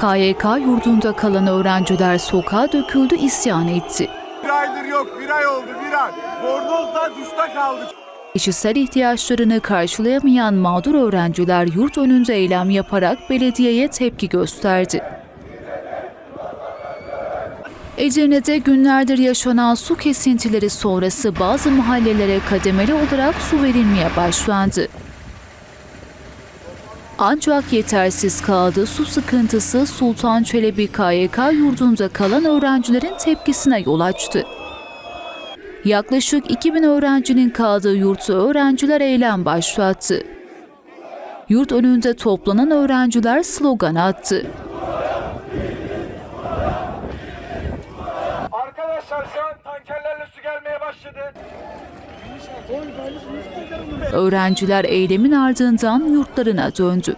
KYK yurdunda kalan öğrenciler sokağa döküldü isyan etti. Bir aydır yok, bir ay oldu, bir ay. Bornoz'da duşta kaldık. Kişisel ihtiyaçlarını karşılayamayan mağdur öğrenciler yurt önünde eylem yaparak belediyeye tepki gösterdi. Edirne'de günlerdir yaşanan su kesintileri sonrası bazı mahallelere kademeli olarak su verilmeye başlandı. Ancak yetersiz kaldı su sıkıntısı Sultan Çelebi KYK yurdunda kalan öğrencilerin tepkisine yol açtı. Yaklaşık 2000 öğrencinin kaldığı yurtta öğrenciler eylem başlattı. Yurt önünde toplanan öğrenciler slogan attı. Arkadaşlar şu an tankerlerle su gelmeye başladı. Öğrenciler eylemin ardından yurtlarına döndü.